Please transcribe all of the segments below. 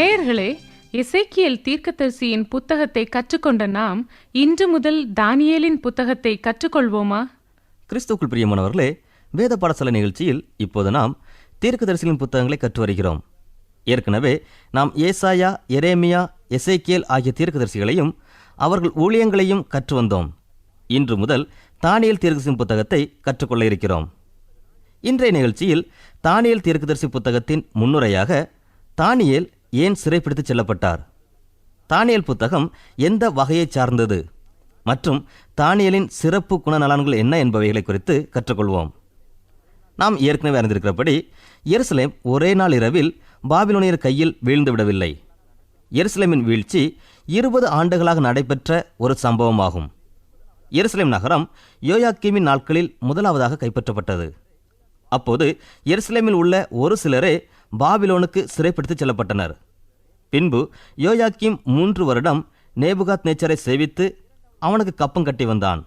நேயர்களே இசைக்கியல் தீர்க்கதரிசியின் புத்தகத்தை கற்றுக்கொண்ட நாம் இன்று முதல் தானியேலின் புத்தகத்தை கற்றுக்கொள்வோமா? கிறிஸ்துக்குள் பிரியமானவர்களே வேத பாடசாலை நிகழ்ச்சியில் இப்போது நாம் தீர்க்கதரிசிகளின் புத்தகங்களை கற்று வருகிறோம். ஏற்கனவே நாம் ஏசாயா எரேமியா எசைக்கியல் ஆகிய தீர்க்கதரிசிகளையும் அவர்கள் ஊழியங்களையும் கற்று வந்தோம். இன்று முதல் தானியல் தீர்க்கதரிசியின் புத்தகத்தை கற்றுக்கொள்ள இருக்கிறோம். இன்றைய நிகழ்ச்சியில் தானியல் தீர்க்கதரிசி புத்தகத்தின் முன்னுரையாக தானியேல் ஏன் சிறைப்பிடித்துச் செல்லப்பட்டார்? தானியல் புத்தகம் எந்த வகையைச் சார்ந்தது? மற்றும் தானியலின் சிறப்பு குணநலன்கள் என்ன என்பவைகளை குறித்து கற்றுக்கொள்வோம். நாம் ஏற்கனவே அறிந்திருக்கிறபடி எருசலேம் ஒரே நாள் இரவில் பாபிலோனியர் கையில் வீழ்ந்து விடவில்லை எருசலேமின் வீழ்ச்சி இருபது ஆண்டுகளாக நடைபெற்ற ஒரு சம்பவமாகும். எருசலேம் நகரம் யோயாக்கீமின் நாட்களில் முதலாவதாக கைப்பற்றப்பட்டது. அப்போது எருசலேமில் உள்ள ஒரு சிலரே பாபிலோனுக்கு சிறைப்படுத்திச் செல்லப்பட்டனர். பின்பு யோயாக்கிம் மூன்று வருடம் நேபுகாத் நேச்சரை சேவித்து அவனுக்கு கப்பம் கட்டி வந்தான்.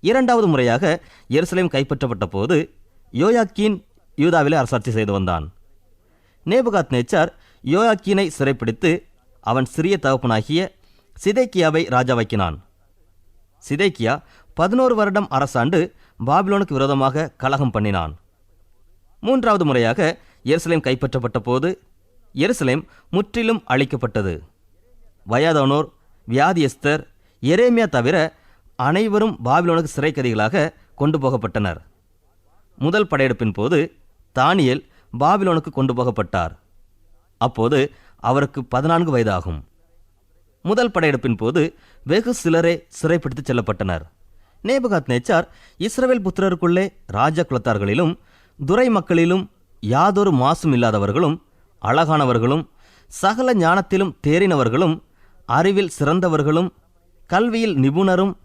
இரண்டாவது முறையாக எருசலேம் கைப்பற்றப்பட்ட போது யோயாக்கீன் யூதாவிலே அரசாட்சி செய்து வந்தான். நேபுகாத் நேச்சார் யோயாக்கீனை சிறைப்பிடித்து அவன் சிறிய தகப்பனாகிய சிதைக்கியாவை ராஜாவாக்கினான். சிதைக்கியா பதினோரு வருடம் அரசாண்டு பாபிலோனுக்கு விரோதமாக கலகம் பண்ணினான். மூன்றாவது முறையாக எருசலேம் கைப்பற்றப்பட்ட போது எருசலேம் முற்றிலும் அழிக்கப்பட்டது. வயாதானோர் வியாதியஸ்தர் எரேமியா தவிர அனைவரும் பாபிலோனுக்கு சிறைக்கதிகளாக கொண்டு போகப்பட்டனர். முதல் படையெடுப்பின் போது தானியேல் பாபிலோனுக்கு கொண்டு போகப்பட்டார். அப்போது அவருக்கு பதினான்கு வயதாகும். முதல் படையெடுப்பின் போது வெகு சிலரே சிறைப்பிடித்துச் செல்லப்பட்டனர். நேபுகாத் நேச்சார் இஸ்ரவேல் புத்திரருக்குள்ளே ராஜ குலத்தார்களிலும் துரை மக்களிலும் யாதொரு மாசும் இல்லாதவர்களும் அழகானவர்களும் சகல ஞானத்திலும் தேறினவர்களும் அறிவில் சிறந்தவர்களும் கல்வியில் நிபுணரும்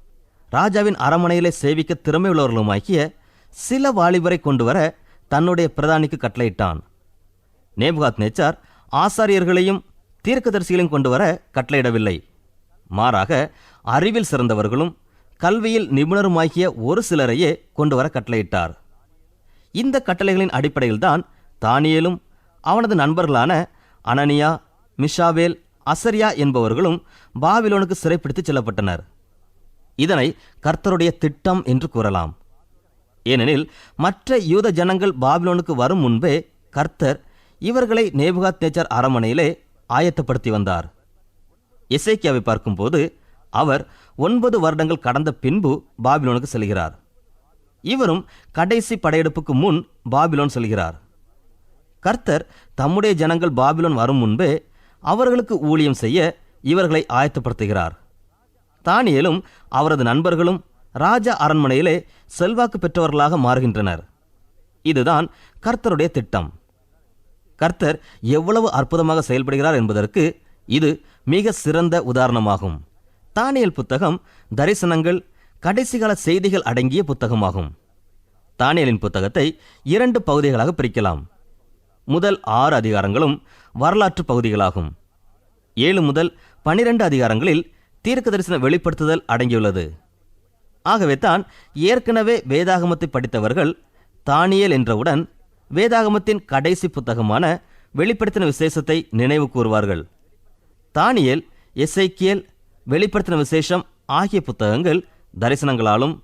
ராஜாவின் அரமனையிலே சேவிக்க திறமையுள்ளவர்களுமாகிய சில வாலிபரை கொண்டு வர தன்னுடைய பிரதானிக்கு கட்டளையிட்டான். நேபுகாத் நேச்சார் ஆசாரியர்களையும் தீர்க்கதரிசிகளையும் கொண்டு வர கட்டளையிடவில்லை. மாறாக அறிவில் சிறந்தவர்களும் கல்வியில் நிபுணருமாகிய ஒரு சிலரையே கொண்டு வர கட்டளையிட்டார். இந்த கட்டளைகளின் அடிப்படையில்தான் தானியலும் அவனது நண்பர்களான அனனியா மிஷாவேல் அசரியா என்பவர்களும் பாபிலோனுக்கு சிறைப்பிடித்துச் செல்லப்பட்டனர். இதனை கர்த்தருடைய திட்டம் என்று கூறலாம். ஏனெனில் மற்ற யூத ஜனங்கள் பாபிலோனுக்கு வரும் முன்பே கர்த்தர் இவர்களை நேபுகாத் நேச்சர் அரமனையிலே ஆயத்தப்படுத்தி வந்தார். எசேக்கியாவை பார்க்கும்போது அவர் ஒன்பது வருடங்கள் கடந்த பின்பு பாபிலோனுக்கு செல்கிறார். இவரும் கடைசி படையெடுப்புக்கு முன் பாபிலோன் செல்கிறார். கர்த்தர் தம்முடைய ஜனங்கள் பாபிலோன் வரும் முன்பே அவர்களுக்கு ஊழியம் செய்ய இவர்களை ஆயத்தப்படுத்துகிறார். தானியலும் அவரது நண்பர்களும் ராஜா அரண்மனையிலே செல்வாக்கு பெற்றவர்களாக மாறுகின்றனர். இதுதான் கர்த்தருடைய திட்டம். கர்த்தர் எவ்வளவு அற்புதமாக செயல்படுகிறார் என்பதற்கு இது மிக சிறந்த உதாரணமாகும். தானியல் புத்தகம் தரிசனங்கள் கடைசிகால செய்திகள் அடங்கிய புத்தகமாகும். தானியலின் புத்தகத்தை இரண்டு பகுதிகளாக பிரிக்கலாம். முதல் ஆறு அதிகாரங்களும் வரலாற்று பகுதிகளாகும். ஏழு முதல் பனிரெண்டு அதிகாரங்களில் தீர்க்க தரிசன வெளிப்படுத்துதல் அடங்கியுள்ளது. ஆகவே தான் ஏற்கனவே வேதாகமத்தை படித்தவர்கள் தானியல் என்றவுடன் வேதாகமத்தின் கடைசி புத்தகமான வெளிப்படுத்தின விசேஷத்தை நினைவு கூறுவார்கள். தானியல் எஸ்ஐக்கியல் வெளிப்படுத்தின விசேஷம் ஆகிய புத்தகங்கள் தரிசனங்களாலும்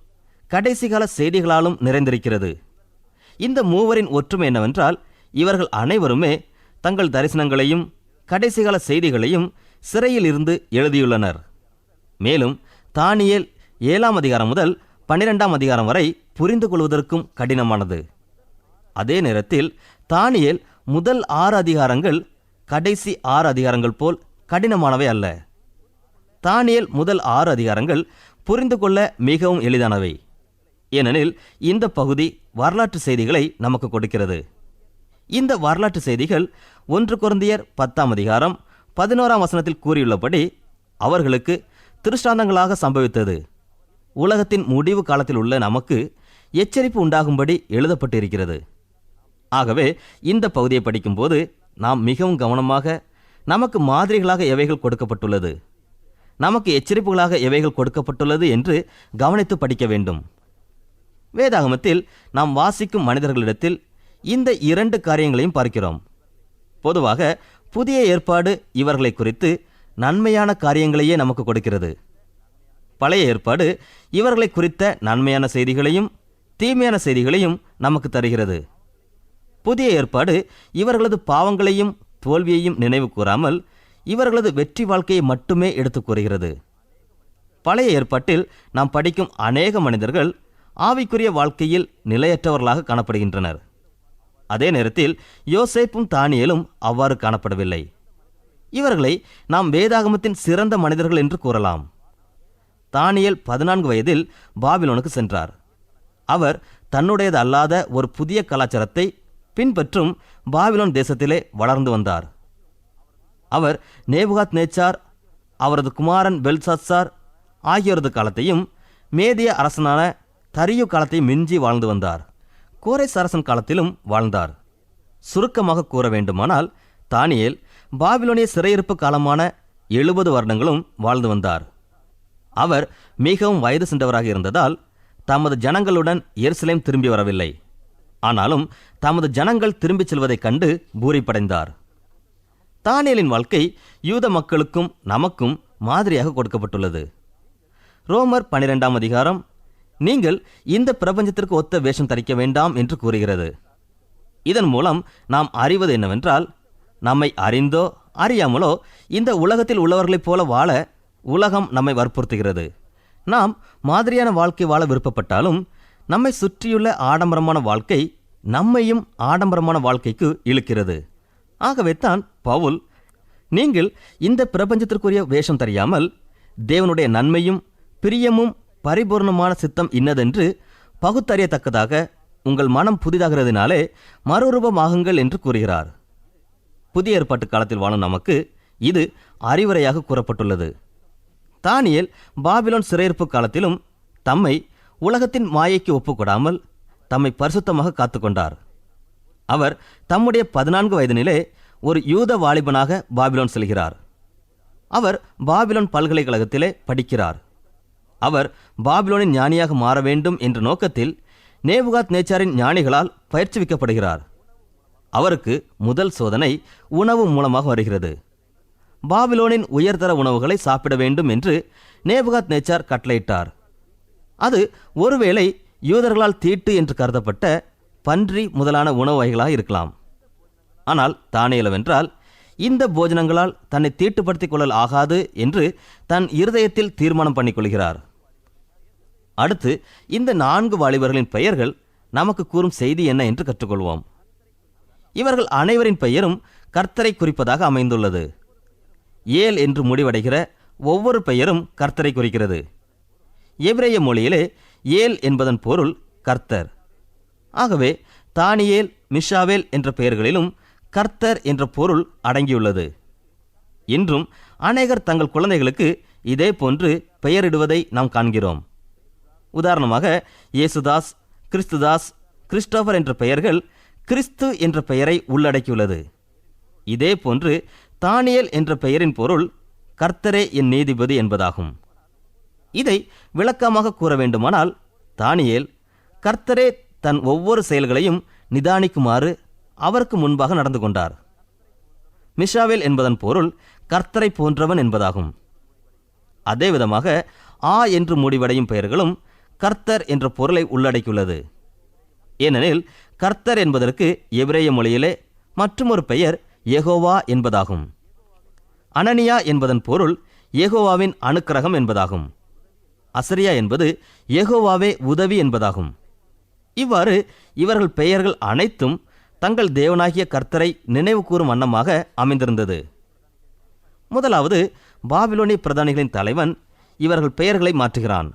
கடைசிகால செய்திகளாலும் நிறைந்திருக்கிறது. இந்த மூவரின் ஒற்றுமை என்னவென்றால் இவர்கள் அனைவருமே தங்கள் தரிசனங்களையும் கடைசிகால செய்திகளையும் சிறையில் இருந்து எழுதியுள்ளனர். மேலும் தானியல் ஏழாம் அதிகாரம் முதல் பன்னிரெண்டாம் அதிகாரம் வரை புரிந்து கொள்வதற்கும் கடினமானது. அதே நேரத்தில் தானியல் முதல் ஆறு அதிகாரங்கள் கடைசி ஆறு அதிகாரங்கள் போல் கடினமானவை அல்ல. தானியல் முதல் ஆறு அதிகாரங்கள் புரிந்து கொள்ள மிகவும் எளிதானவை. ஏனெனில் இந்த பகுதி வரலாற்று செய்திகளை நமக்கு கொடுக்கிறது. இந்த வரலாற்று செய்திகள் ஒன்று குருந்தியர் பத்தாம் அதிகாரம் பதினோராம் வசனத்தில் கூறியுள்ளபடி அவர்களுக்கு திருஷ்டாந்தங்களாக சம்பவித்தது. உலகத்தின் முடிவு காலத்தில் உள்ள நமக்கு எச்சரிப்பு உண்டாகும்படி எழுதப்பட்டிருக்கிறது. ஆகவே இந்த பகுதியை படிக்கும்போது நாம் மிகவும் கவனமாக நமக்கு மாதிரிகளாக எவைகள் கொடுக்கப்பட்டுள்ளது? நமக்கு எச்சரிப்புகளாக எவைகள் கொடுக்கப்பட்டுள்ளது என்று கவனித்து படிக்க வேண்டும். வேதாகமத்தில் நாம் வாசிக்கும் மனிதர்களிடத்தில் இந்த இரண்டு காரியங்களையும் பார்க்கிறோம். பொதுவாக புதிய ஏற்பாடு இவர்களை குறித்து நன்மையான காரியங்களையே நமக்கு கொடுக்கிறது. பழைய ஏற்பாடு இவர்களை குறித்த நன்மையான செய்திகளையும் தீமையான செய்திகளையும் நமக்கு தருகிறது. புதிய ஏற்பாடு இவர்களது பாவங்களையும் தோல்வியையும் நினைவு கூறாமல் இவர்களது வெற்றி வாழ்க்கையை மட்டுமே எடுத்துக் கூறுகிறது. பழைய ஏற்பாட்டில் நாம் படிக்கும் அநேக மனிதர்கள் ஆவிக்குரிய வாழ்க்கையில் நிலையற்றவர்களாக காணப்படுகின்றனர். அதே நேரத்தில் யோசேப்பும் தானியலும் அவ்வாறு காணப்படவில்லை. இவர்களை நாம் வேதாகமத்தின் சிறந்த மனிதர்கள் என்று கூறலாம். தானியல் பதினான்கு வயதில் பாபிலோனுக்கு சென்றார். அவர் தன்னுடையது அல்லாத ஒரு புதிய கலாச்சாரத்தை பின்பற்றும் பாபிலோன் தேசத்திலே வளர்ந்து வந்தார். அவர் நேபுகாத் நேச்சார் அவரது குமாரன் பெல்சாத்சார் ஆகியோரது காலத்தையும் மேதிய அரசனான தரியு காலத்தையும் மிஞ்சி வாழ்ந்து வந்தார். கோரேஸ் அரசன் காலத்திலும் வாழ்ந்தார். சுருக்கமாக கூற வேண்டுமானால் தானியேல் பாபிலோனிய சிறையிருப்பு காலமான எழுபது வருடங்களும் வாழ்ந்து வந்தார். அவர் மிகவும் வயது சென்றவராக இருந்ததால் தமது ஜனங்களுடன் எருசலேம் திரும்பி வரவில்லை. ஆனாலும் தமது ஜனங்கள் திரும்பிச் செல்வதைக் கண்டு பூரிப்படைந்தார். தானியலின் வாழ்க்கை யூத மக்களுக்கும் நமக்கும் மாதிரியாக கொடுக்கப்பட்டுள்ளது. ரோமர் பனிரெண்டாம் அதிகாரம் நீங்கள் இந்த பிரபஞ்சத்திற்கு ஒத்த வேஷம் தரிக்க வேண்டாம் என்று கூறுகிறது. இதன் மூலம் நாம் அறிவது என்னவென்றால் நம்மை அறிந்தோ அறியாமலோ இந்த உலகத்தில் உள்ளவர்களைப் போல வாழ உலகம் நம்மை வற்புறுத்துகிறது. நாம் மாதிரியான வாழ்க்கை வாழ விருப்பப்பட்டாலும் நம்மை சுற்றியுள்ள ஆடம்பரமான வாழ்க்கை நம்மையும் ஆடம்பரமான வாழ்க்கைக்கு இழுக்கிறது. ஆகவே தான் பவுல் நீங்கள் இந்த பிரபஞ்சத்திற்குரிய வேஷம் தெரியாமல் தேவனுடைய நன்மையும் பிரியமும் பரிபூர்ணமான சித்தம் இன்னதென்று பகுத்தறியத்தக்கதாக உங்கள் மனம் புதிதாகிறதுனாலே மறுரூபமாகுங்கள் என்று கூறுகிறார். புதிய ஏற்பாட்டு காலத்தில் வாழும் நமக்கு இது அறிவுரையாக கூறப்பட்டுள்ளது. தானியல் பாபிலோன் சிறையிருப்பு காலத்திலும் தம்மை உலகத்தின் மாயைக்கு ஒப்புக்கொடாமல் தம்மை பரிசுத்தமாக காத்துக்கொண்டார். அவர் தம்முடைய பதினான்கு வயதினிலே ஒரு யூத வாலிபனாக பாபிலோன் செல்கிறார். அவர் பாபிலோன் பல்கலைக்கழகத்திலே படிக்கிறார். அவர் பாபிலோனின் ஞானியாக மாற வேண்டும் என்ற நோக்கத்தில் நேபுகாத் நேச்சாரின் ஞானிகளால் பயிற்சிவிக்கப்படுகிறார். அவருக்கு முதல் சோதனை உணவு மூலமாக வருகிறது. பாபிலோனின் உயர்தர உணவுகளை சாப்பிட வேண்டும் என்று நேபுகாத் நேச்சார் கட்டளையிட்டார். அது ஒருவேளை யூதர்களால் தீட்டு என்று கருதப்பட்ட பன்றி முதலான உணவு வகைகளாக இருக்கலாம். ஆனால் தானியலவென்றால் இந்த போஜனங்களால் தன்னை தீட்டுப்படுத்திக் கொள்ளல் ஆகாது என்று தன் இருதயத்தில் தீர்மானம் பண்ணிக்கொள்கிறார் அடுத்து இந்த நான்கு வாலிபர்களின் பெயர்கள் நமக்கு கூறும் செய்தி என்ன என்று கற்றுக்கொள்வோம். இவர்கள் அனைவரின் பெயரும் கர்த்தரை குறிப்பதாக அமைந்துள்ளது. ஏல் என்று முடிவடைகிற ஒவ்வொரு பெயரும் கர்த்தரை குறிக்கிறது. எவ்ரேய மொழியிலே ஏல் என்பதன் பொருள் கர்த்தர். ஆகவே தானியேல் மிஷாவேல் என்ற பெயர்களிலும் கர்த்தர் என்ற பொருள் அடங்கியுள்ளது. இன்றும் அநேகர் தங்கள் குழந்தைகளுக்கு இதே போன்று பெயரிடுவதை நாம் காண்கிறோம். உதாரணமாக இயேசுதாஸ் கிறிஸ்துதாஸ் கிறிஸ்டோபர் என்ற பெயர்கள் கிறிஸ்து என்ற பெயரை உள்ளடக்கியுள்ளது. இதே போன்று தானியேல் என்ற பெயரின் பொருள் கர்த்தரே என் நீதிபதி என்பதாகும். இதை விளக்கமாக கூற வேண்டுமானால் தானியேல் கர்த்தரே தன் ஒவ்வொரு செயல்களையும் நிதானிக்குமாறு அவருக்கு முன்பாக நடந்து கொண்டார். மிஷாவேல் என்பதன் பொருள் கர்த்தரை போன்றவன் என்பதாகும். அதே விதமாக ஆ என்று முடிவடையும் பெயர்களும் கர்த்தர் என்ற பொருளை உள்ளடக்கியுள்ளது. ஏனெனில் கர்த்தர் என்பதற்கு எபிரேய மொழியிலே மற்றுமொரு பெயர் எகோவா என்பதாகும். அனனியா என்பதன் பொருள் எகோவாவின் அனுக்கிரகம் என்பதாகும். அசரியா என்பது எகோவாவே உதவி என்பதாகும். இவ்வாறு இவர்கள் பெயர்கள் அனைத்தும் தங்கள் தேவனாகிய கர்த்தரை நினைவு கூறும் வண்ணமாக அமைந்திருந்தது. முதலாவது பாபிலோனிய பிரதானிகளின் தலைவன் இவர்கள் பெயர்களை மாற்றுகிறான்.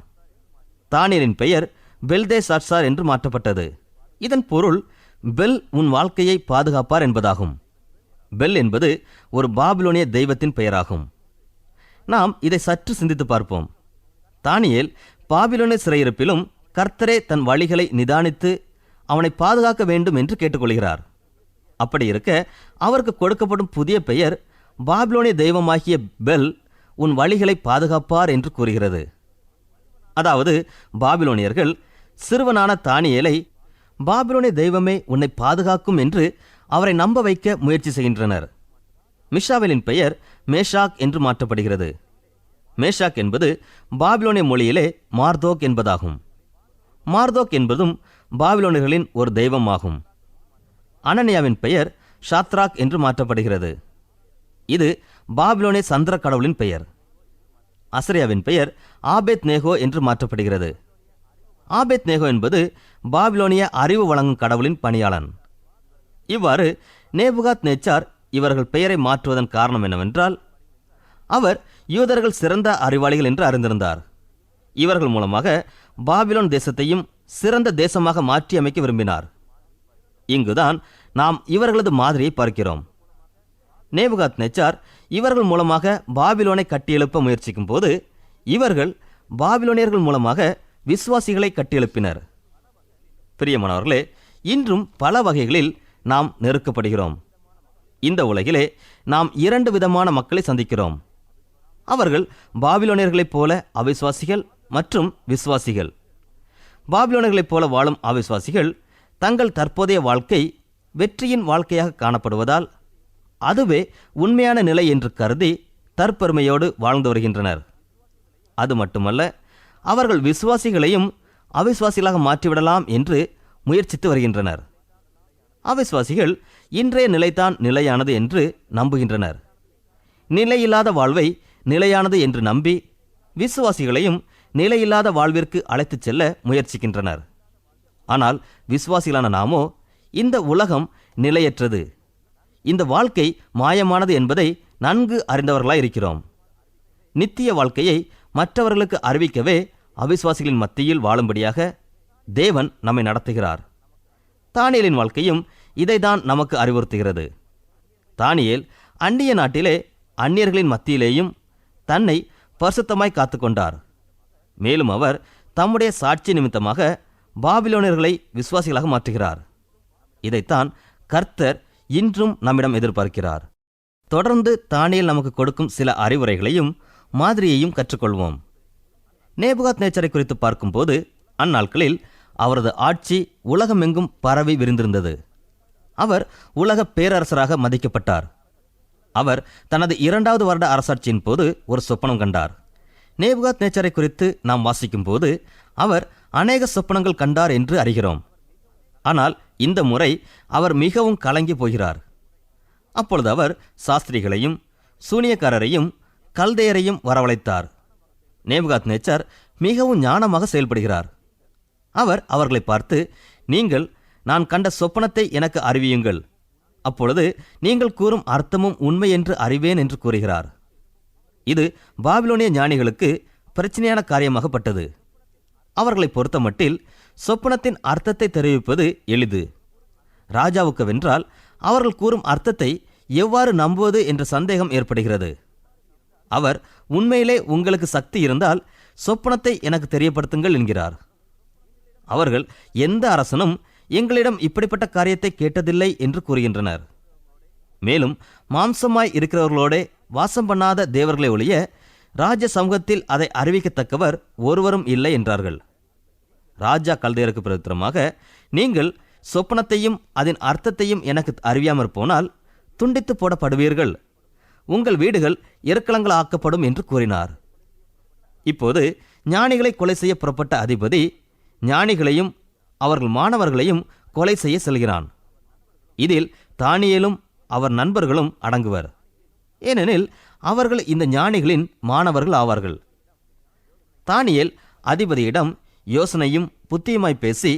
தானியலின் பெயர் பெல்தே சாட்சார் என்று மாற்றப்பட்டது. இதன் பொருள் பெல் உன் வாழ்க்கையை பாதுகாப்பார் என்பதாகும். பெல் என்பது ஒரு பாபிலோனிய தெய்வத்தின் பெயராகும். நாம் இதை சற்று சிந்தித்து பார்ப்போம். தானியேல் பாபிலோனிய சிறையிருப்பிலும் கர்த்தரே தன் வழிகளை நிதானித்து அவனை பாதுகாக்க வேண்டும் என்று கேட்டுக்கொள்கிறார். அப்படி இருக்க அவருக்கு கொடுக்கப்படும் புதிய பெயர் பாபிலோனிய தெய்வமாகிய பெல் உன் வழிகளை பாதுகாப்பார் என்று கூறுகிறது. அதாவது பாபிலோனியர்கள் சிறுவனான தானியலை பாபிலோனிய தெய்வமே உன்னை பாதுகாக்கும் என்று அவரை நம்ப வைக்க முயற்சி செய்கின்றனர். மிஷாவேலின் பெயர் மேஷாக் என்று மாற்றப்படுகிறது. மேஷாக் என்பது பாபிலோனிய மொழியிலே மார்தோக் என்பதாகும். மார்தோக் என்பதும் பாபிலோனியர்களின் ஒரு தெய்வமாகும். அனனியாவின் பெயர் ஷாத்ராக் என்று மாற்றப்படுகிறது. இது பாபிலோனிய சந்திர கடவுளின் பெயர். அசரியாவின் பெயர் ஆபேத் நேகோ என்று மாற்றப்படுகிறது. ஆபேத் நேகோ என்பது பாபிலோனிய அறிவு வழங்கும் கடவுளின் பணியாளன். இவ்வாறு நேபுகாத் நேச்சார் இவர்கள் பெயரை மாற்றுவதன் காரணம் என்னவென்றால் அவர் யூதர்கள் சிறந்த அறிவாளிகள் என்று அறிந்திருந்தார். இவர்கள் மூலமாக பாபிலோன் தேசத்தையும் சிறந்த தேசமாக மாற்றி அமைக்க விரும்பினார். இங்குதான் நாம் இவர்களது மாதிரியை பார்க்கிறோம். நேபுகாத் நெச்சார் இவர்கள் மூலமாக பாபிலோனை கட்டியெழுப்ப முயற்சிக்கும் போது இவர்கள் பாபிலோனியர்கள் மூலமாக விசுவாசிகளை கட்டியெழுப்பினர். பிரியமானவர்களே இன்றும் பல வகைகளில் நாம் நெருக்கப்படுகிறோம். இந்த உலகிலே நாம் இரண்டு விதமான மக்களை சந்திக்கிறோம். அவர்கள் பாபிலோனியர்களைப் போல அவிசுவாசிகள் மற்றும் விசுவாசிகள். பாபிலோனர்களைப் போல வாழும் அவிசுவாசிகள் தங்கள் தற்போதைய வாழ்க்கை வெற்றியின் வாழ்க்கையாக காணப்படுவதால் அதுவே உண்மையான நிலை என்று கருதி தற்பெருமையோடு வாழ்ந்து வருகின்றனர். அது மட்டுமல்ல அவர்கள் விசுவாசிகளையும் அவிசுவாசிகளாக மாற்றிவிடலாம் என்று முயற்சித்து வருகின்றனர். அவிசுவாசிகள் இன்றைய நிலைதான் நிலையானது என்று நம்புகின்றனர். நிலையில்லாத வாழ்வை நிலையானது என்று நம்பி விசுவாசிகளையும் நிலையில்லாத வாழ்விற்கு அழைத்துச் செல்ல முயற்சிக்கின்றனர். ஆனால் விசுவாசிகளான நாமோ இந்த உலகம் நிலையற்றது. இந்த வாழ்க்கை மாயமானது என்பதை நன்கு அறிந்தவர்களாக இருக்கிறோம். நித்திய வாழ்க்கையை மற்றவர்களுக்கு அறிவிக்கவே அவிசுவாசிகளின் மத்தியில் வாழும்படியாக தேவன் நம்மை நடத்துகிறார். தானியலின் வாழ்க்கையும் இதைதான் நமக்கு அறிவுறுத்துகிறது. தானியேல் அந்நிய நாட்டிலே அந்நியர்களின் மத்தியிலேயும் தன்னை பரிசுத்தமாய் காத்துக்கொண்டார். மேலும் அவர் தம்முடைய சாட்சி நிமித்தமாக பாபிலோனியர்களை விசுவாசிகளாக மாற்றுகிறார். இதைத்தான் கர்த்தர் இன்றும் நம்மிடம் எதிர்பார்க்கிறார். தொடர்ந்து தானியல் நமக்கு கொடுக்கும் சில அறிவுரைகளையும் மாதிரியையும் கற்றுக்கொள்வோம். நேபுகாத் நேச்சரை குறித்து பார்க்கும்போது அந்நாட்களில் அவரது ஆட்சி உலகமெங்கும் பரவி விரிந்திருந்தது. அவர் உலக பேரரசராக மதிக்கப்பட்டார். அவர் தனது இரண்டாவது வருட அரசாட்சியின் போது ஒரு சொப்பனம் கண்டார். நேபுகாத் நேச்சரை குறித்து நாம் வாசிக்கும் போது அவர் அநேக சொப்பனங்கள் கண்டார் என்று அறிகிறோம். ஆனால் இந்த முறை அவர் மிகவும் கலங்கி போகிறார். அப்பொழுது அவர் சாஸ்திரிகளையும் சூனியக்காரரையும் கல்தையரையும் வரவழைத்தார். நேபுகாத் நேச்சர் மிகவும் ஞானமாக செயல்படுகிறார். அவர் அவர்களை பார்த்து நீங்கள் நான் கண்ட சொப்பனத்தை எனக்கு அறிவியுங்கள். அப்பொழுது நீங்கள் கூறும் அர்த்தமும் உண்மை என்று அறிவேன் என்று கூறுகிறார். இது பாபிலோனிய ஞானிகளுக்கு பிரச்சனையான காரியமாகப்பட்டது. அவர்களை பொறுத்தமட்டில் சொப்பனத்தின் அர்த்தத்தை தெரிவிப்பது எளிது. ராஜாவுக்கு வென்றால் அவர்கள் கூறும் அர்த்தத்தை எவ்வாறு நம்புவது என்ற சந்தேகம் ஏற்படுகிறது. அவர் உண்மையிலே உங்களுக்கு சக்தி இருந்தால் சொப்பனத்தை எனக்கு தெரியப்படுத்துங்கள் என்கிறார். அவர்கள் எந்த அரசனும் எங்களிடம் இப்படிப்பட்ட காரியத்தை கேட்டதில்லை என்று கூறுகின்றனர். மேலும் மாம்சமாய் இருக்கிறவர்களோடே வாசம் பண்ணாத தேவர்களை ஒழிய ராஜ சமூகத்தில் அதை அறிவிக்கத்தக்கவர் ஒருவரும் இல்லை என்றார்கள். ராஜா கல்தையருக்கு பிரதித்திரமாக நீங்கள் சொப்பனத்தையும் அதன் அர்த்தத்தையும் எனக்கு அறியாமற் போனால் துண்டித்து போடப்படுவீர்கள். உங்கள் வீடுகள் எருக்களங்கள் ஆக்கப்படும் என்று கூறினார். இப்போது ஞானிகளை கொலை செய்ய புறப்பட்ட அதிபதி ஞானிகளையும் அவர்கள் மாணவர்களையும் கொலை செய்ய செல்கிறான். இதில் தானியலும் அவர் நண்பர்களும் அடங்குவர். ஏனெனில் அவர்கள் இந்த ஞானிகளின் மாணவர்கள் ஆவார்கள். தானியேல் அதிபதியிடம் யோசனையும் புத்தியுமாய் பேசி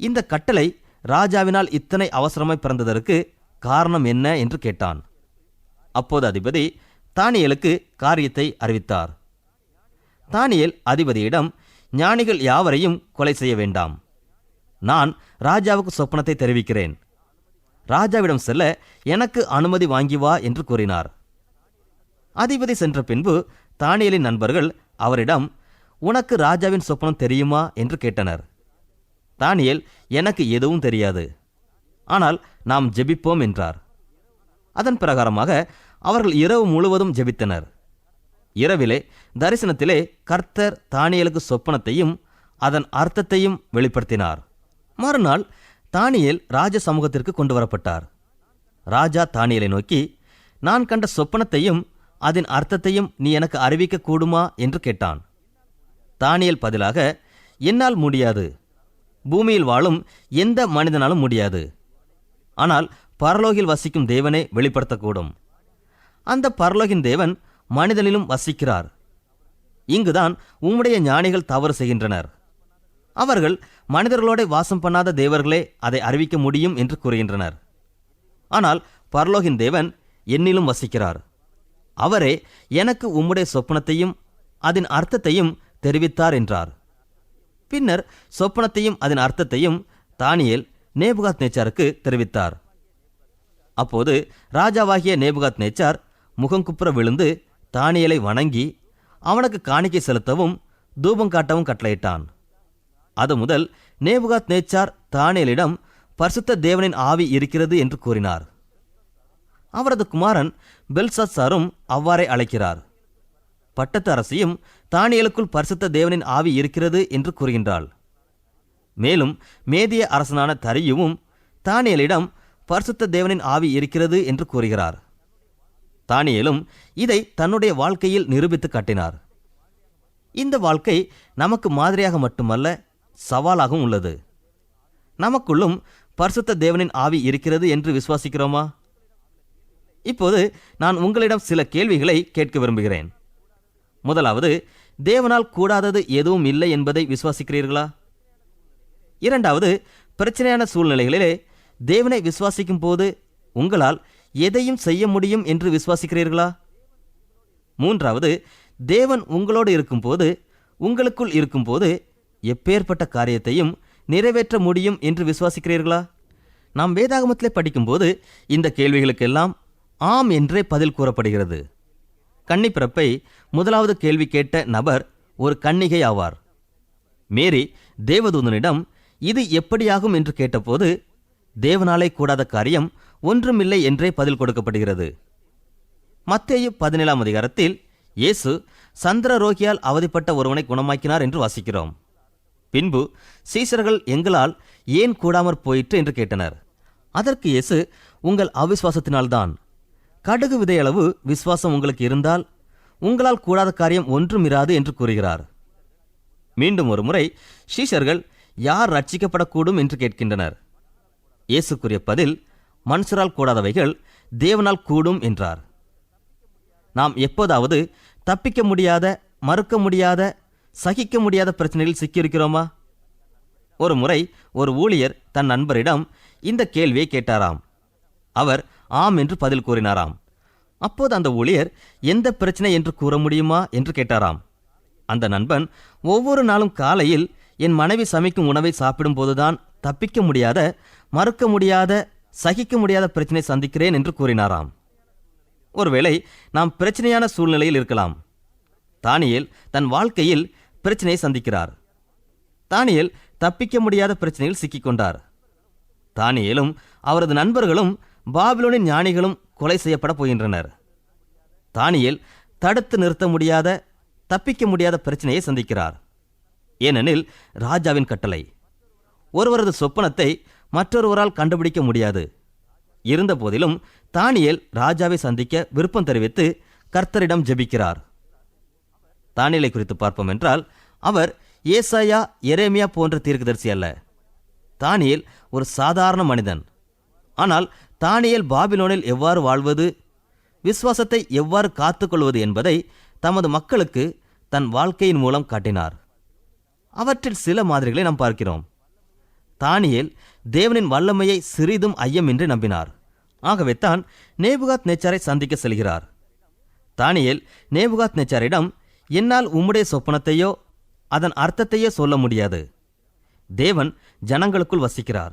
இந்த கட்டளை ராஜாவினால் இத்தனை அவசரமாய் பிறந்ததற்கு காரணம் என்ன என்று கேட்டான். அப்போது அதிபதி தானியலுக்கு காரியத்தை அறிவித்தார். தானியேல் அதிபதியிடம் ஞானிகள் யாவரையும் கொலை செய்ய வேண்டாம். நான் ராஜாவுக்கு சொப்பனத்தை தெரிவிக்கிறேன். ராஜாவிடம் செல்ல எனக்கு அனுமதி வாங்கி வா என்று கூறினார். அதிபதி சென்ற பின்பு தானியலின் நண்பர்கள் அவரிடம் உனக்கு ராஜாவின் சொப்பனம் தெரியுமா? என்று கேட்டனர். தானியல் எனக்கு எதுவும் தெரியாது. ஆனால் நாம் ஜெபிப்போம் என்றார். அதன் பிரகாரமாக அவர்கள் இரவு முழுவதும் ஜெபித்தனர். இரவிலே தரிசனத்திலே கர்த்தர் தானியலுக்கு சொப்பனத்தையும் அதன் அர்த்தத்தையும் வெளிப்படுத்தினார். மறுநாள் தானியல் ராஜ சமூகத்திற்கு கொண்டு வரப்பட்டார். ராஜா தானியலை நோக்கி நான் கண்ட சொப்பனத்தையும் அதன் அர்த்தத்தையும் நீ எனக்கு அறிவிக்க கூடுமா என்று கேட்டான். தானியல் பதிலாக என்னால் முடியாது. பூமியில் வாழும் எந்த மனிதனாலும் முடியாது. ஆனால் பரலோகில் வசிக்கும் தேவனே வெளிப்படுத்தக்கூடும். அந்த பரலோகின் தேவன் மனிதனிலும் வசிக்கிறார். இங்குதான் உம்முடைய ஞானிகள் தவறு செய்கின்றனர். அவர்கள் மனிதர்களோட வாசம் பண்ணாத தேவர்களே அதை அறிவிக்க முடியும் என்று கூறுகின்றனர். ஆனால் பரலோகின் தேவன் என்னிலும் வசிக்கிறார். அவரே எனக்கு உம்முடைய சொப்பனத்தையும் அதன் அர்த்தத்தையும் தெரிவித்தார் என்றார். பின்னர் சொப்பனத்தையும் அதன் அர்த்தத்தையும் தானியல் நேபுகாத் நேச்சாருக்கு தெரிவித்தார். அப்போது ராஜாவாகிய நேபுகாத் நேச்சார் முகங்குப்புற விழுந்து தானியலை வணங்கி அவனுக்கு காணிக்கை செலுத்தவும் தூபம் காட்டவும் கட்டளையிட்டான். அது முதல் நேபுகாத் நேச்சார் தானியலிடம் பரிசுத்த தேவனின் ஆவி இருக்கிறது என்று கூறினார். அவரது குமாரன் பெல்சத்சாரும் அவ்வாறே அழைக்கிறார். பட்டத்து அரசியும் தானியலுக்குள் பரிசுத்த தேவனின் ஆவி இருக்கிறது என்று கூறுகின்றாள். மேலும் மேதிய அரசனான தரியுவும் தானியலிடம் பரிசுத்த தேவனின் ஆவி இருக்கிறது என்று கூறுகிறார். தானியலும் இதை தன்னுடைய வாழ்க்கையில் நிரூபித்து காட்டினார். இந்த வாழ்க்கை நமக்கு மாதிரியாக மட்டுமல்ல சவாலாகவும் உள்ளது. நமக்குள்ளும் பரிசுத்த தேவனின் ஆவி இருக்கிறது என்று விசுவாசிக்கிறோமா? இப்போது நான் உங்களிடம் சில கேள்விகளை கேட்க விரும்புகிறேன். முதலாவது தேவனால் கூடாதது எதுவும் இல்லை என்பதை விசுவாசிக்கிறீர்களா? இரண்டாவது பிரச்சனையான சூழ்நிலைகளிலே தேவனை விசுவாசிக்கும் போது உங்களால் எதையும் செய்ய முடியும் என்று விசுவாசிக்கிறீர்களா? மூன்றாவது தேவன் உங்களோடு இருக்கும்போது உங்களுக்குள் இருக்கும்போது எப்பேற்பட்ட காரியத்தையும் நிறைவேற்ற முடியும் என்று விசுவாசிக்கிறீர்களா? நாம் வேதாகமத்திலே படிக்கும்போது இந்த கேள்விகளுக்கெல்லாம் ஆம் என்றே பதில் கூறப்படுகிறது. கன்னிப்பிறப்பை முதலாவது கேள்வி கேட்ட நபர் ஒரு கன்னிகை ஆவார். மேரி தேவதூதனிடம் இது எப்படியாகும் என்று கேட்டபோது தேவனாலே கூடாத காரியம் ஒன்றுமில்லை என்றே பதில் கொடுக்கப்படுகிறது. மத்தேயு பதினேழாம் அதிகாரத்தில் இயேசு சந்திர ரோகியால் அவதிப்பட்ட ஒருவனை குணமாக்கினார் என்று வாசிக்கிறோம். பின்பு சீசர்கள் எங்களால் ஏன் கூடாமற் போயிற்று என்று கேட்டனர். அதற்கு இயேசு உங்கள் அவிசுவாசத்தினால்தான். கடுகு விதையளவு விசுவாசம் உங்களுக்கு இருந்தால் உங்களால் கூடாத காரியம் ஒன்றும் இராது என்று கூறுகிறார். மீண்டும் ஒரு முறை ஷீஷர்கள் யார் ரட்சிக்கப்படக்கூடும் என்று கேட்கின்றனர். இயேசு கூறிய பதில் மனுஷரால் கூடாதவைகள் தேவனால் கூடும் என்றார். நாம் எப்போதாவது தப்பிக்க முடியாத மறுக்க முடியாத சகிக்க முடியாத பிரச்சனையில் சிக்கியிருக்கிறோமா? ஒரு முறை ஒரு ஊழியர் தன் நண்பரிடம் இந்த கேள்வியை கேட்டாராம். அவர் ஆம் என்று பதில் கூறினாராம். அப்போது அந்த ஊழியர் எந்த பிரச்சனை என்று கூற முடியுமா? என்று கேட்டாராம். அந்த நண்பன் ஒவ்வொரு நாளும் காலையில் என் மனைவி சமைக்கும் உணவை சாப்பிடும்போதுதான் தப்பிக்க முடியாத மறுக்க முடியாத சகிக்க முடியாத பிரச்சனை சந்திக்கிறேன் என்று கூறினாராம். ஒருவேளை நாம் பிரச்சனையான சூழ்நிலையில் இருக்கலாம். தானியல் தன் வாழ்க்கையில் பிரச்சனையை சந்திக்கிறார். தானியல் தப்பிக்க முடியாத பிரச்சனையில் சிக்கிக்கொண்டார் தானியலும் அவரது நண்பர்களும் பாபிலோனின் ஞானிகளும் கொலை செய்யப்பட போகின்றனர். தானியல் தடுத்து நிறுத்த முடியாத தப்பிக்க முடியாத பிரச்சனையை சந்திக்கிறார். ஏனெனில் ராஜாவின் கட்டளை. ஒருவரது சொப்பனத்தை மற்றொருவரால் கண்டுபிடிக்க முடியாது. இருந்தபோதிலும் தானியல் ராஜாவை சந்திக்க விருப்பம் தெரிவித்து கர்த்தரிடம் ஜெபிக்கிறார். தானியலை குறித்து பார்ப்போம் என்றால் அவர் ஏசாயா எரேமியா போன்ற தீர்க்கதரிசி அல்ல. தானியல் ஒரு சாதாரண மனிதன். ஆனால் தானியேல் பாபிலோனில் எவ்வாறு வாழ்வது? விசுவாசத்தை எவ்வாறு காத்துக்கொள்வது என்பதை தமது மக்களுக்கு தன் வாழ்க்கையின் மூலம் காட்டினார். அவற்றில் சில மாதிரிகளை நாம் பார்க்கிறோம். தானியேல் தேவனின் வல்லமையை சிறிதும் ஐயமின்றி நம்பினார். ஆகவே தான் நேபுகாத் நேச்சாரை சந்திக்க செல்கிறார். தானியேல் நேபுகாத் நேச்சாரிடம் என்னால் உம்முடைய சொப்பனத்தையோ அதன் அர்த்தத்தையோ சொல்ல முடியாது. தேவன் ஜனங்களுக்குள் வசிக்கிறார்.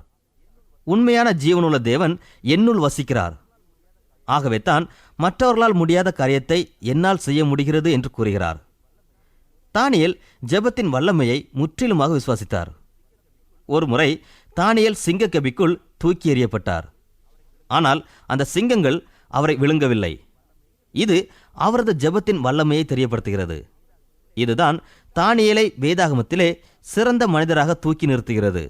உண்மையான ஜீவனுள்ள தேவன் என்னுள் வசிக்கிறார். ஆகவே தான் மற்றவர்களால் முடியாத காரியத்தை என்னால் செய்ய முடிகிறது என்று கூறுகிறார். தானியல் ஜெபத்தின் வல்லமையை முற்றிலுமாக விசுவாசித்தார். ஒரு முறை தானியேல் சிங்கக்கபிக்குள் தூக்கி எறியப்பட்டார். ஆனால் அந்த சிங்கங்கள் அவரை விழுங்கவில்லை. இது அவரது ஜெபத்தின் வல்லமையை தெரியப்படுத்துகிறது. இதுதான் தானியலை வேதாகமத்திலே சிறந்த மனிதராக தூக்கி நிறுத்துகிறது.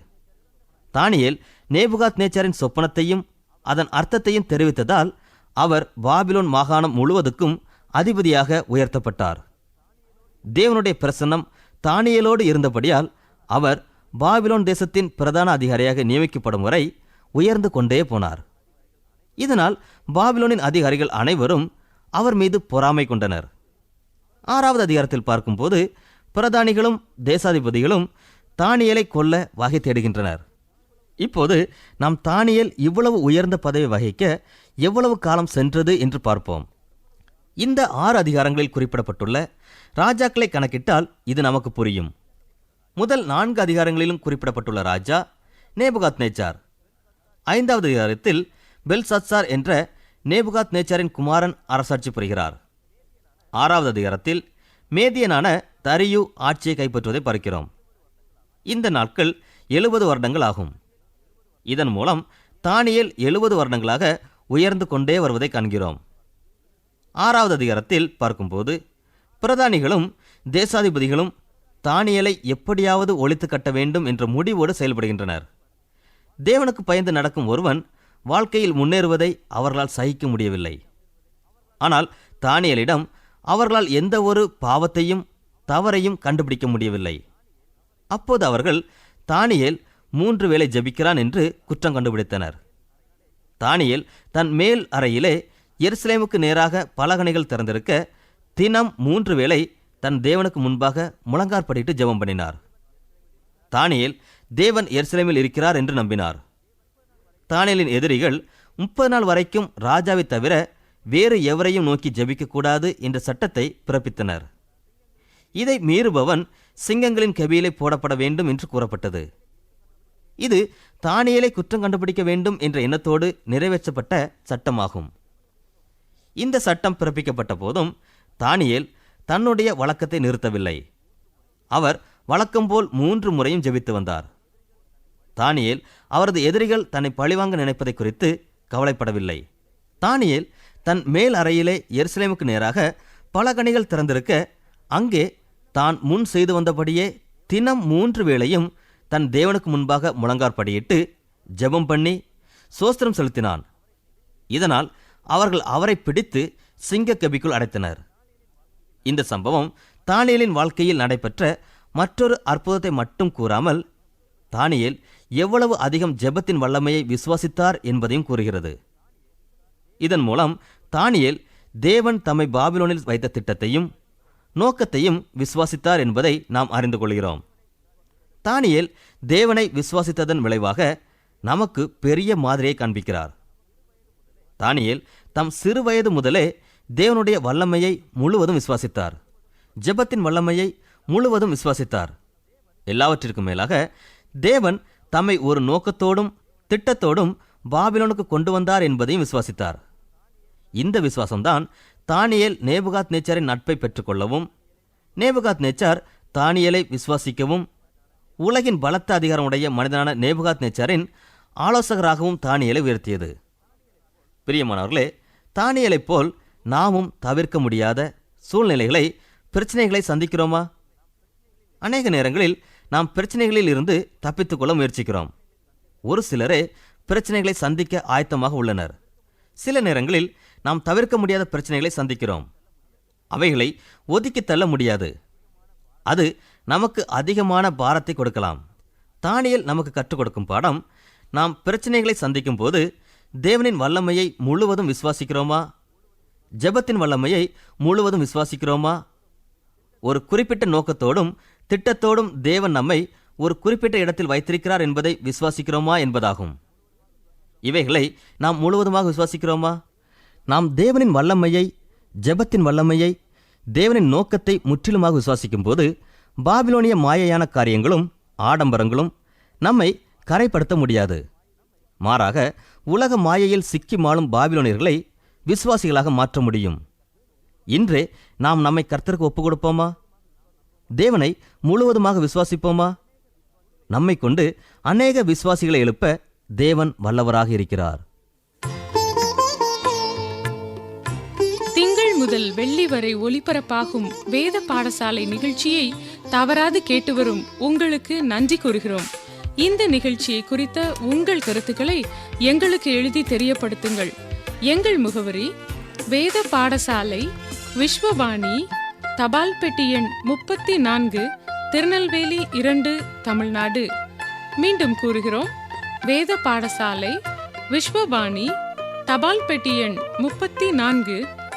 தானியல் நேபுகாத் நேச்சாரின் சொப்பனத்தையும் அதன் அர்த்தத்தையும் தெரிவித்ததால் அவர் பாபிலோன் மாகாணம் முழுவதுக்கும் அதிபதியாக உயர்த்தப்பட்டார். தேவனுடைய பிரசன்னம் தானியலோடு இருந்தபடியால் அவர் பாபிலோன் தேசத்தின் பிரதான அதிகாரியாக நியமிக்கப்படும் வரை உயர்ந்து கொண்டே போனார். இதனால் பாபிலோனின் அதிகாரிகள் அனைவரும் அவர் மீது பொறாமை கொண்டனர். ஆறாவது அதிகாரத்தில் பார்க்கும்போது பிரதானிகளும் தேசாதிபதிகளும் தானியலை கொல்ல வகை தேடுகின்றனர். இப்போது நாம் தானியல் இவ்வளவு உயர்ந்த பதவி வகிக்க எவ்வளவு காலம் சென்றது என்று பார்ப்போம். இந்த ஆறு அதிகாரங்களில் குறிப்பிடப்பட்டுள்ள ராஜாக்களை கணக்கிட்டால் இது நமக்கு புரியும். முதல் நான்கு அதிகாரங்களிலும் குறிப்பிடப்பட்டுள்ள ராஜா நேபுகாத் நேச்சார் ஐந்தாவது அதிகாரத்தில் பெல்சத்சார் என்ற நேபுகாத் நேச்சாரின் குமாரன் அரசாட்சி புரிகிறார். ஆறாவது அதிகாரத்தில் மேதியனான தரியு ஆட்சியை கைப்பற்றுவதை பார்க்கிறோம். இந்த நாட்கள் எழுபது வருடங்கள் ஆகும். இதன் மூலம் தானியல் எழுபது வருடங்களாக உயர்ந்து கொண்டே வருவதை காண்கிறோம். ஆறாவது அதிகாரத்தில் பார்க்கும்போது பிரதானிகளும் தேசாதிபதிகளும் தானியலை எப்படியாவது ஒழித்து கட்ட வேண்டும் என்ற முடிவோடு செயல்படுகின்றனர். தேவனுக்கு பயந்து நடக்கும் ஒருவன் வாழ்க்கையில் முன்னேறுவதை அவர்களால் சகிக்க முடியவில்லை. ஆனால் தானியலிடம் அவர்களால் எந்த ஒரு பாவத்தையும் தவறையும் கண்டுபிடிக்க முடியவில்லை. அப்போது அவர்கள் தானியல் மூன்று வேளை ஜெபிக்கிறான் என்று குற்றம் கண்டுபிடித்தனர். தானியல் தன் மேல் அறையிலே எருசலேமுக்கு நேராக பலகனைகள் திறந்திருக்க தினம் மூன்று வேளை தன் தேவனுக்கு முன்பாக முழங்காற்படிட்டு ஜெபம் பண்ணினார். தானியல் தேவன் எருசலேமில் இருக்கிறார் என்று நம்பினார். தானியலின் எதிரிகள் முப்பது நாள் வரைக்கும் ராஜாவை தவிர வேறு எவரையும் நோக்கி ஜபிக்கக்கூடாது என்ற சட்டத்தை பிறப்பித்தனர். இதை மீறுபவன் சிங்கங்களின் கபியிலே போடப்பட வேண்டும் என்று கூறப்பட்டது. இது தானியலை குற்றம் கண்டுபிடிக்க வேண்டும் என்ற எண்ணத்தோடு நிறைவேற்றப்பட்ட சட்டமாகும். இந்த சட்டம் பிறப்பிக்கப்பட்ட போதும் தானியேல் தன்னுடைய வழக்கத்தை நிறுத்தவில்லை. அவர் வழக்கம் போல் மூன்று முறையும் ஜெபித்து வந்தார். தானியேல் அவரது எதிரிகள் தன்னை பழிவாங்க நினைப்பதை குறித்து கவலைப்படவில்லை. தானியேல் தன் மேல் அறையிலே எருசலேமுக்கு நேராக பல கணிகள் திறந்திருக்க அங்கே தான் முன் செய்து வந்தபடியே தினம் மூன்று வேளையும் தன் தேவனுக்கு முன்பாக முழங்காற்படியிட்டு ஜெபம் பண்ணி சோஸ்திரம் செலுத்தினான். இதனால் அவர்கள் அவரை பிடித்து சிங்கக்கபிக்குள் அடைத்தனர். இந்த சம்பவம் தானியலின் வாழ்க்கையில் நடைபெற்ற மற்றொரு அற்புதத்தை மட்டும் கூறாமல் தானியேல் எவ்வளவு அதிகம் ஜெபத்தின் வல்லமையை விசுவாசித்தார் என்பதையும் கூறுகிறது. இதன் மூலம் தானியேல் தேவன் தம்மை பாபிலோனில் வைத்த திட்டத்தையும் நோக்கத்தையும் விசுவாசித்தார் என்பதை நாம் அறிந்து கொள்கிறோம். தானியேல் தேவனை விசுவாசித்ததன் விளைவாக நமக்கு பெரிய மாதிரியை காண்பிக்கிறார். தானியேல் தம் சிறு வயது முதலே தேவனுடைய வல்லமையை முழுவதும் விசுவாசித்தார். ஜெபத்தின் வல்லமையை முழுவதும் விசுவாசித்தார். எல்லாவற்றிற்கும் மேலாக தேவன் தம்மை ஒரு நோக்கத்தோடும் திட்டத்தோடும் பாபிலோனுக்கு கொண்டு வந்தார் என்பதையும் விசுவாசித்தார். இந்த விசுவாசம்தான் தானியல் நேபுகாத் நேச்சரின் நட்பை பெற்றுக்கொள்ளவும் நேபுகாத் நேச்சார் தானியலை விசுவாசிக்கவும் உலகின் பலத்த அதிகாரம் உடைய மனிதனான நேபுகாத் நேச்சாரின் ஆலோசகராகவும் தானியலை உயர்த்தியது. பிரியமானவர்களே தானியலைப் போல் நாமும் தவிர்க்க முடியாத சூழ்நிலைகளை பிரச்சனைகளை சந்திக்கிறோமா? அநேக நேரங்களில் நாம் பிரச்சனைகளில் இருந்து தப்பித்துக்கொள்ள முயற்சிக்கிறோம். ஒரு சிலரே பிரச்சனைகளை சந்திக்க ஆயத்தமாக உள்ளனர். சில நேரங்களில் நாம் தவிர்க்க முடியாத பிரச்சனைகளை சந்திக்கிறோம். அவைகளை ஒதுக்கி தள்ள முடியாது. அது நமக்கு அதிகமான பாரத்தை கொடுக்கலாம். தானியல் நமக்கு கற்றுக் கொடுக்கும் பாடம் நாம் பிரச்சனைகளை சந்திக்கும் போது தேவனின் வல்லமையை முழுவதும் விசுவாசிக்கிறோமா? ஜெபத்தின் வல்லமையை முழுவதும் விசுவாசிக்கிறோமா? ஒரு குறிப்பிட்ட நோக்கத்தோடும் திட்டத்தோடும் தேவன் நம்மை ஒரு குறிப்பிட்ட இடத்தில் வைத்திருக்கிறார் என்பதை விசுவாசிக்கிறோமா என்பதாகும். இவைகளை நாம் முழுவதுமாக விசுவாசிக்கிறோமா? நாம் தேவனின் வல்லமையை ஜெபத்தின் வல்லமையை தேவனின் நோக்கத்தை முற்றிலுமாக விசுவாசிக்கும் போது பாபிலோனிய மாயையான காரியங்களும் ஆடம்பரங்களும் நம்மை கரைப்படுத்த முடியாது. மாறாக உலக மாயையில் சிக்கி மாளும் பாபிலோனியர்களை விசுவாசிகளாக மாற்ற முடியும். இன்றே நாம் நம்மை கர்த்தருக்கு ஒப்பு கொடுப்போமா தேவனை முழுவதுமாக விசுவாசிப்போமா? நம்மை கொண்டு அநேக விசுவாசிகளை எழுப்ப தேவன் வல்லவராக இருக்கிறார். முதல் வெள்ளி வரை ஒளிபரப்பாகும் வேத பாடசாலை நிகழ்ச்சியை தவறாது கேட்டு வரும் உங்களுக்கு நன்றி கூறுகிறோம். இந்த நிகழ்ச்சியை குறித்த உங்கள் கருத்துக்களை எங்களுக்கு எழுதி தெரியப்படுத்துங்கள். எங்கள் முகவரி வேத பாடசாலை விஸ்வவாணி தபால் பெட்டி எண் முப்பத்தி நான்கு திருநெல்வேலி இரண்டு தமிழ்நாடு. மீண்டும் கூறுகிறோம் வேத பாடசாலை விஸ்வவாணி தபால் பெட்டி எண் முப்பத்தி நான்கு